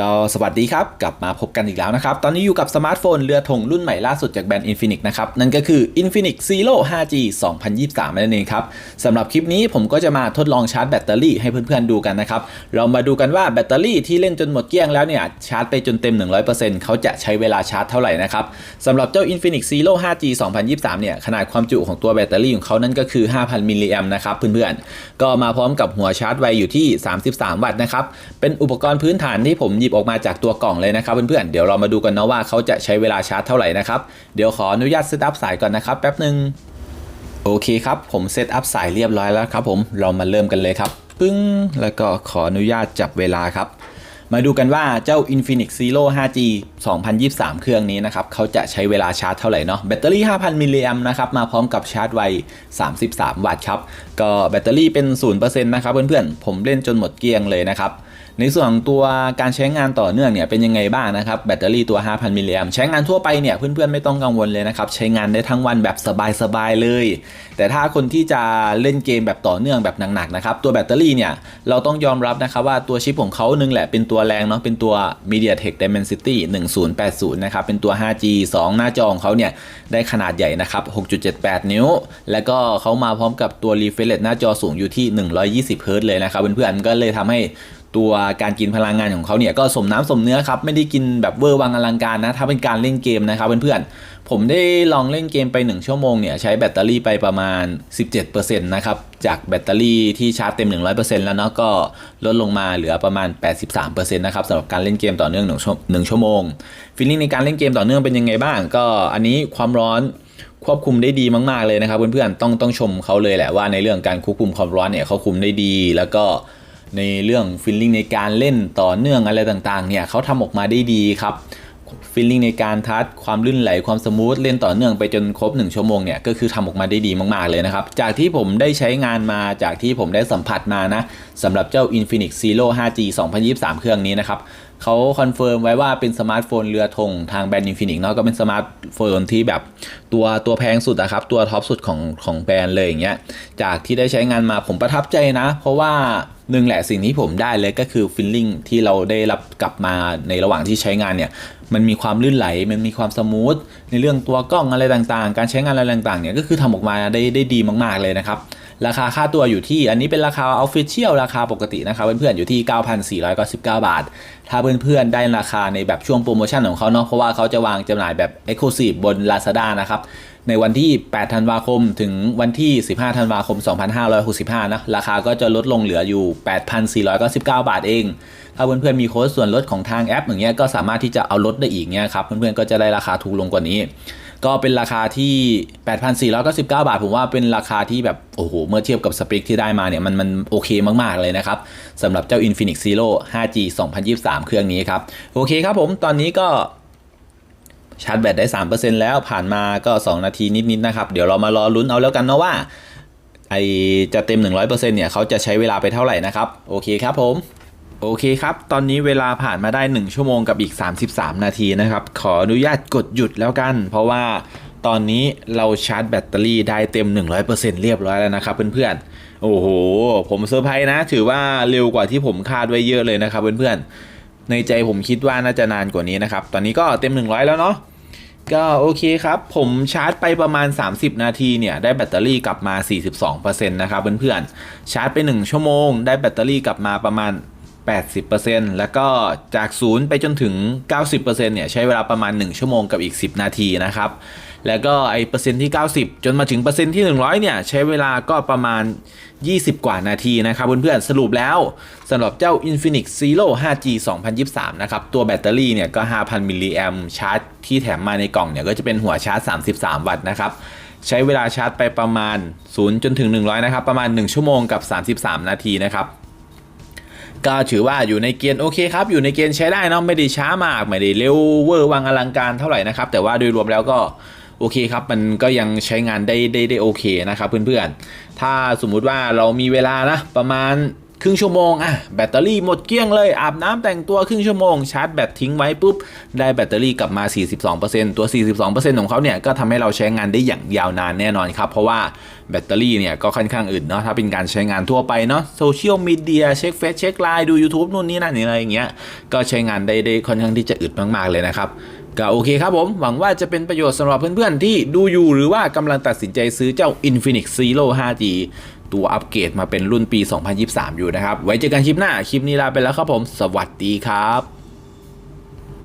ก็สวัสดีครับ กลับมาพบกันอีกแล้วนะครับ ตอนนี้อยู่กับสมาร์ทโฟนเรือธงรุ่นใหม่ล่าสุดจากแบรนด์ Infinix นะครับ นั่นก็คือ Infinix Zero 5G 2023 นั่นเองครับสำหรับคลิปนี้ผมก็จะมาทดลองชาร์จแบตเตอรี่ให้เพื่อนๆดูกันนะครับ เรามาดูกันว่าแบตเตอรี่ที่เล่นจนหมดเกลี้ยงแล้วเนี่ยชาร์จไปจนเต็ม 100%เขาจะใช้เวลาชาร์จเท่าไหร่นะครับสำหรับเจ้า Infinix Zero 5G 2023 เนี่ยขนาดความจุของตัวแบตเตอรี่ของเขานั่นก็คือ 5,000 มิลลิแอมป์นะครับเพื่อนๆก็มาพร้อมกับหัวชาร์จไวอยู่ที่ 33 วัตต์นะครับเป็นอุปกรณ์พื้นฐานที่ผมหยิบออกมาจากตัวกล่องเลยนะครับเพื่อนๆเดี๋ยวเรามาดูกันนะว่าเขาจะใช้เวลาชาร์จเท่าไหร่นะครับเดี๋ยวขออนุญาตเซตอัพสายก่อนนะครับแป๊บหนึ่งโอเคครับผมเซตอัพสายเรียบร้อยแล้วครับผมเรามาเริ่มกันเลยครับปึ้งแล้วก็ขออนุญาตจับเวลาครับ มาดูกันว่าเจ้า Infinix Zero 5G 2023 เครื่องนี้นะครับเขาจะใช้เวลาชาร์จเท่าไหร่เนาะแบตเตอรี่ 5,000 มิลลิแอมนะครับมาพร้อมกับชาร์จไว 33 วัตต์ครับ ก็แบตเตอรี่เป็น 0%นะครับเพื่อนๆ ผมเล่นจนหมดเกลี้ยงเลยนะครับ ในส่วนของตัวการใช้งานต่อเนื่องเนี่ยเป็นยังไงบ้างนะครับแบตเตอรี่ตัว 5,000 มิลลิแอมใช้งานทั่วไปเนี่ยเพื่อนๆไม่ต้องกังวลเลยนะครับ ใช้งานได้ทั้งวันแบบสบายๆเลย แต่ถ้าคนที่จะเล่นเกมแบบต่อเนื่องแบบหนักๆนะครับตัวแบตเตอรี่เนี่ยเราต้องยอมรับนะครับว่าตัวชิปของเขาหนึงแหละเป็นตัวแรงเนาะเป็นตัว MediaTek Dimensity 1080 นะครับเป็นตัว 5G 2 หน้าจอของเขาเนี่ยได้ขนาดใหญ่นะครับ 6.78 นิ้ว แล้วก็เขามาพร้อมกับตัว refresh rate หน้าจอสูงอยู่ที่ 120 Hz เลยนะครับเพื่อนๆก็เลยทำให้ ตัวการกินพลังงานของเขาเนี่ยก็สมน้ำสมเนื้อครับไม่ได้กินแบบเวอร์วังอลังการนะถ้าเป็นการเล่นเกมนะครับเพื่อนๆผมได้ลองเล่นเกมไป 1 ชั่วโมงเนี่ยใช้แบตเตอรี่ไปประมาณ 17%นะครับจากแบตเตอรี่ที่ชาร์จเต็ม 100%แล้วเนาะก็ลดลงมาเหลือประมาณ 83%นะครับสำหรับการเล่นเกมต่อเนื่องหนึ่งชั่วหนึ่งชั่วโมงฟีลลิ่งในการเล่นเกมต่อเนื่องเป็นยังไงบ้าง ก็อันนี้ความร้อนควบคุมได้ดีมาก ๆ เลยนะครับเพื่อนๆ ต้องต้องชมเขาเลยแหละว่าในเรื่องการควบคุมความร้อนเนี่ยเขาคุมได้ดี แล้วก็ ในเรื่องฟิลลิ่งในการเล่นต่อเนื่องอะไรต่างๆเนี่ยเขาทำออกมาได้ดีครับฟิลลิ่งในการทัชความลื่นไหลความสมูทเล่นต่อเนื่องไปจนครบ 1 ชั่วโมงเนี่ยก็คือทำออกมาได้ดีมากๆเลยนะครับ จากที่ผมได้ใช้งานมาจากที่ผมได้สัมผัสมานะสำหรับเจ้า Infinix Zero 5G 2023 เครื่องนี้นะครับเขาคอนเฟิร์มไว้ว่าเป็นสมาร์ทโฟนเรือธงทางแบรนด์ Infinix เนาะก็เป็นสมาร์ทโฟนที่แบบตัวตัวแพงสุดอะครับ ตัวท็อปสุดของของแบรนด์เลยอย่างเงี้ยจากที่ได้ใช้งานมาผมประทับใจนะ เพราะว่า หนึ่งแหละสิ่งที่ผมได้เลยก็คือฟิลลิ่งที่เราได้รับกลับมาในระหว่างที่ใช้งานเนี่ยมันมีความลื่นไหล มันมีความสมูทในเรื่องตัวกล้องอะไรต่างๆ การใช้งานอะไรต่างๆเนี่ยก็คือทำออกมาได้ได้ดีมาก ๆเลยนะครับ ราคาค่าตัวอยู่ที่ อันนี้เป็นราคาออฟฟิเชียลราคาปกตินะครับเพื่อนๆอยู่ที่ 9,499 บาท ถ้าเพื่อนๆได้ราคาในแบบช่วงโปรโมชั่นของเขาเนาะเพราะว่าเขาจะวางจำหน่ายแบบ Exclusive บน Lazada นะครับในวันที่ 8 ธันวาคม ถึงวันที่ 15 ธันวาคม 2565 นะ ราคาก็จะลดลงเหลืออยู่ 8,499 บาทเอง ถ้าเพื่อนๆมีโค้ดส่วนลดของทางแอปอย่างเงี้ย ก็สามารถที่จะเอาลดได้อีกเงี้ยครับ เพื่อนๆก็จะได้ราคาถูกลงกว่านี้ ก็เป็นราคาที่ 8,499 บาท ผมว่าเป็นราคาที่แบบ โอ้โห เมื่อเทียบกับสเปคที่ได้มาเนี่ย มันมันโอเคมาก ๆ เลยนะครับสำหรับเจ้า Infinix Zero 5G 2023 เครื่องนี้ครับ โอเคครับผมตอนนี้ก็ชาร์จแบตได้ 3%แล้วผ่านมาก็ 2 นาทีนิด ๆนะครับ เดี๋ยวเรามารอลุ้นเอาแล้วกันนะว่าไอจะเต็ม 100%เนี่ยเขาจะใช้เวลาไปเท่าไหร่นะครับ โอเคครับผม โอเคครับ ตอนนี้เวลาผ่านมาได้ 1 ชั่วโมงกับอีก 33 นาทีนะครับ ขออนุญาตกดหยุดแล้วกัน เพราะว่าตอนนี้เราชาร์จแบตเตอรี่ได้เต็ม 100%เรียบร้อยแล้วนะครับเพื่อนๆ โอ้โห ผมเซอร์ไพรส์นะ ถือว่าเร็วกว่าที่ผมคาดไว้เยอะเลยนะครับเพื่อนๆ ในใจผมคิดว่าน่าจะนานกว่านี้นะครับ ตอนนี้ก็เต็ม 100 แล้วเนาะ ก็โอเคครับ ผมชาร์จไปประมาณ 30 นาทีเนี่ย ได้แบตเตอรี่กลับมา 42%นะครับเพื่อนๆ ชาร์จไป 1 ชั่วโมง ได้แบตเตอรี่กลับมาประมาณ 80%แล้วก็จาก 0 ไปจนถึง 90%เนี่ยใช้เวลาประมาณ 1 ชั่วโมงกับอีก 10 นาทีนะครับ แล้วก็ไอเปอร์เซ็นต์ที่ 90 จนมาถึงเปอร์เซ็นต์ที่ 100 เนี่ยใช้เวลาก็ประมาณ 20 กว่านาทีนะครับเพื่อนๆสรุปแล้วสำหรับเจ้า Infinix Zero 5G 2023 นะครับ ตัวแบตเตอรี่เนี่ยก็ 5,000 มิลลิแอมชาร์จที่แถมมาในกล่องเนี่ยก็จะเป็นหัวชาร์จ 33 วัตต์นะครับใช้เวลาชาร์จไปประมาณ 0 จนถึง 100 นะครับ ประมาณ 1 ชั่วโมงกับ 33 นาทีนะครับ ก็ถือว่าอยู่ในเกณฑ์โอเคครับ อยู่ในเกณฑ์ใช้ได้นะไม่ได้ช้ามาก ไม่ได้เร็วเวอร์วังอลังการเท่าไหร่นะครับ แต่ว่าโดยรวมแล้วก็โอเคครับ มันก็ยังใช้งานได้ได้ได้โอเคนะครับเพื่อนๆ ถ้าสมมุติว่าเรามีเวลานะประมาณ ครึ่งชั่วโมงอะแบตเตอรี่หมดเกลี้ยงเลยอาบน้ำแต่งตัวครึ่งชั่วโมงชาร์จแบตทิ้งไว้ปุ๊บได้แบตเตอรี่กลับมา 42%ตัว 42%ของเขาเนี่ยก็ทำให้เราใช้งานได้อย่างยาวนานแน่นอนครับเพราะว่าแบตเตอรี่เนี่ยก็ค่อนข้างอื่นเนาะถ้าเป็นการใช้งานทั่วไปเนาะโซเชียลมีเดียเช็คเฟซเช็คไลน์ดู YouTube นู่นนี่นั่นอะไรอย่างเงี้ยก็ใช้งานได้ได้ค่อนข้างที่จะอึดมากๆเลยนะครับก็โอเคครับผม หวังว่าจะเป็นประโยชน์สำหรับเพื่อนๆ ที่ดูอยู่หรือว่ากำลังตัดสินใจซื้อเจ้า Infinix Zero 5G ตัวอัปเกรดมาเป็นรุ่นปี 2023 อยู่นะครับ ไว้เจอกันคลิปหน้า คลิปนี้ลาไปแล้วครับผม สวัสดีครับ